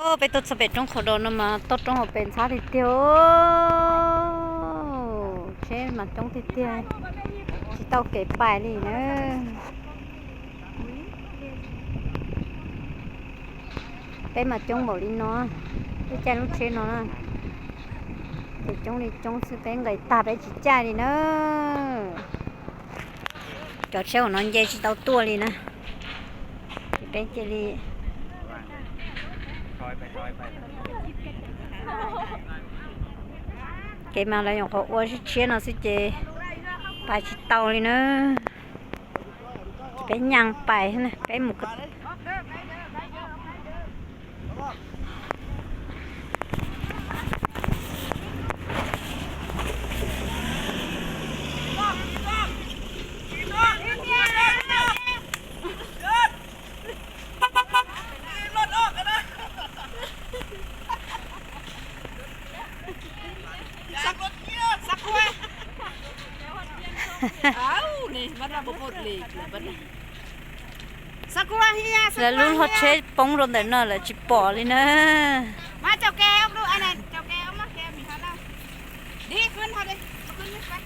โอ้ไปตดสเปดต้องขอดอนมาตดต้องเป็นชาติเดียวเช่นมาจ้องติดเตียวทีเต้เก็บไปนี่เนะไปมาจ้องบอกดินเนาะไปแจ้งลูกเชนเนาะไปจ้องนีจ้องสุดเป็นไงตาไปจิตใจดี่เนาะจอดเชลนอนเย็นที่เต้าตัวลินะไปเจลีไปจอกมาแล้วอย่างเขาอ้วิเชียนสิเจไปชิเตาเลยเนอะไปยังไปนะไปหมูกระ Sakura hiya, Sakura là luôn hot chế bóng rộn đấy nè là chỉ bỏ đi nè. Má chào kè ông đâu anh à, này, chào kè ông mắc kè mình hả đâu. Đi quên thôi đi, quên nhất vậy.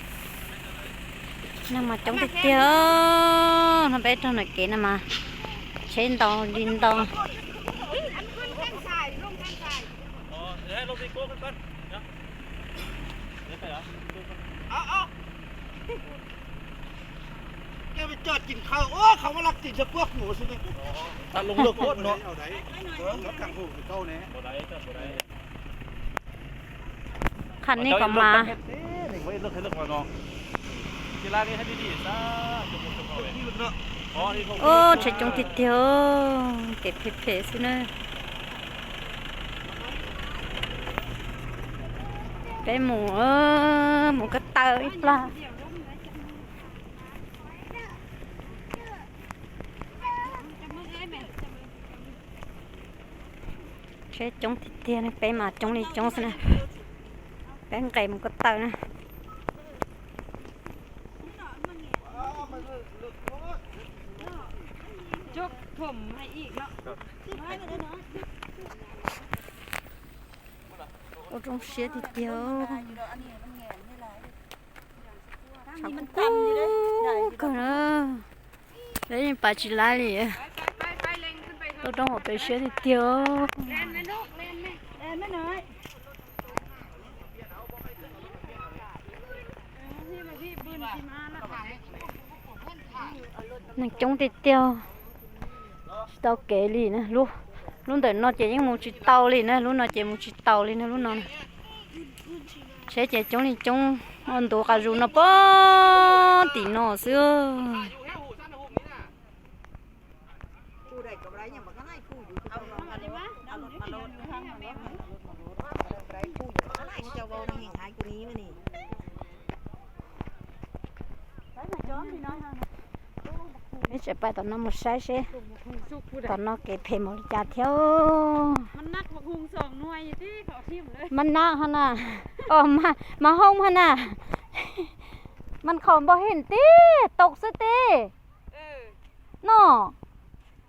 Nằm mà chống được tiêu, nó bé trong này kia nè mà. Trên to, ờ, đi to. Anh quên จอดกินข้าวโอ้เขามารักกินจะพวกหมูใช่ไหมตัดลงเลือกโคตรเนาะเอาไอากังหูเก้าเนี่ยคันนี้ก็มาเฮ้ยเลือกให้เลือกมาเนาะกีฬานี้ให้ดีๆซะโอ้เฉยจงติดเดียวเก็บเพลสินะเป็นหมูเออหมูกระเตยปลา chế chống thịt tiền này bé mà chống này chống xem này bé cày một cái tờ này chốt hay ít đó ở trong xe thì tiêu sao cũng cú cơ nữa đấy bà chỉ lái liền tôi trong hộp bé xưa thì tiêu nàng chống thì tiêu tao kể lì nè luôn luôn tới nó chỉ những một chiếc tàu lì nè luôn nó chỉ một chiếc tàu lì nè luôn nó sẽ chỉ chống thì chống ăn đồ cà rú nó bó thì nó xưa กับไรก็ูอยู่เอามาดาเอามาดทางม่มาููามาูนีมา่ไมใช่ไปตอนน้องมุนใช่ใช่ตอนน้องเก็บเพมอจาเที่ยวมันนักบักงสองหน้วยที่เขาทิมเลยมันนักฮะน่ะออกมา มาห้องฮะน่ะ มันของบ่เห็นตีตกสะตีเออา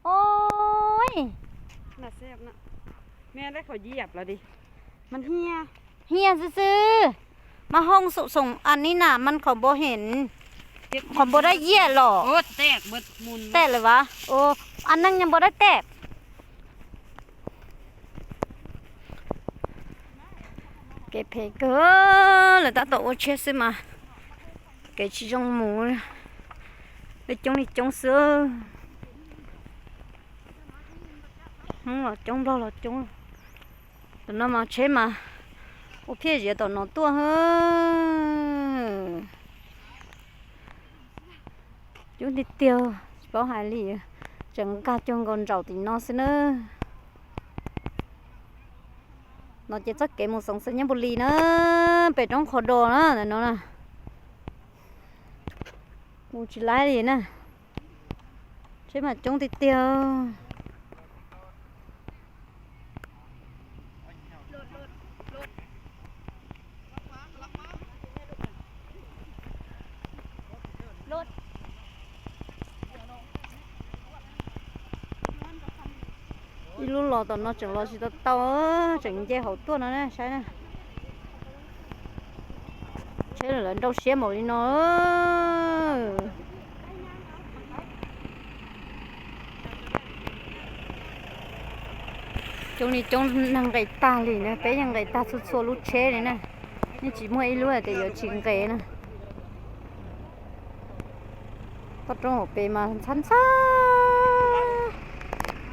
โอ้ยน่าเสียบนะแม่ได้ขอเยียบแล้วดิ มันเฮียเฮียซื้อๆมาห้องสุส่งอันนี้น่ะ มันขขโบ่เห็นขขโบ่ได้เหยียบหรอกโอ้แตกเบดมุนแตกเลยวะโอ้อันนั้นยังบ่ได้แตกเก็บเพกอแล้วตาโตเชสมาเก็บชิจงหมูเลยจงนี่จงซื้อ không là trống đó là trống tụi nó mà chế mà ô phía gì tụi nó to hơn chúng đi tiêu bảo hải lì chẳng cả chung con rau thì nó sẽ nữa nó chỉ chắc kể một sống sẽ nhắm bột lì nữa bể trong khó đồ nữa là nó nè một chỉ lái gì nữa, chế mà chúng đi tiêu lúc lo tao nó chẳng lo gì tao tao chẳng dễ hậu tuôn nữa nè sai nè thế là lần đâu xé mồi nó chúng này chúng năng gậy ta lì nè bé năng gậy ta xuất xô lút chế này nè nhưng chỉ mua luôn để giờ chỉ gậy nè tao trông hộp bề mà chăn sàng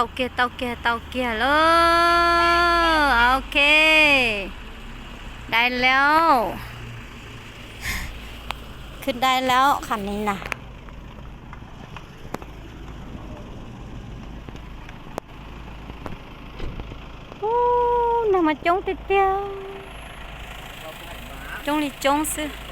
าเกียเตาเกียเตาเกียเลยโอเค ได้แล้ว ขึ้นได้แล้วคันนี้นะโอ้นำมาจงเตี้ยจงหรือจงซื้อ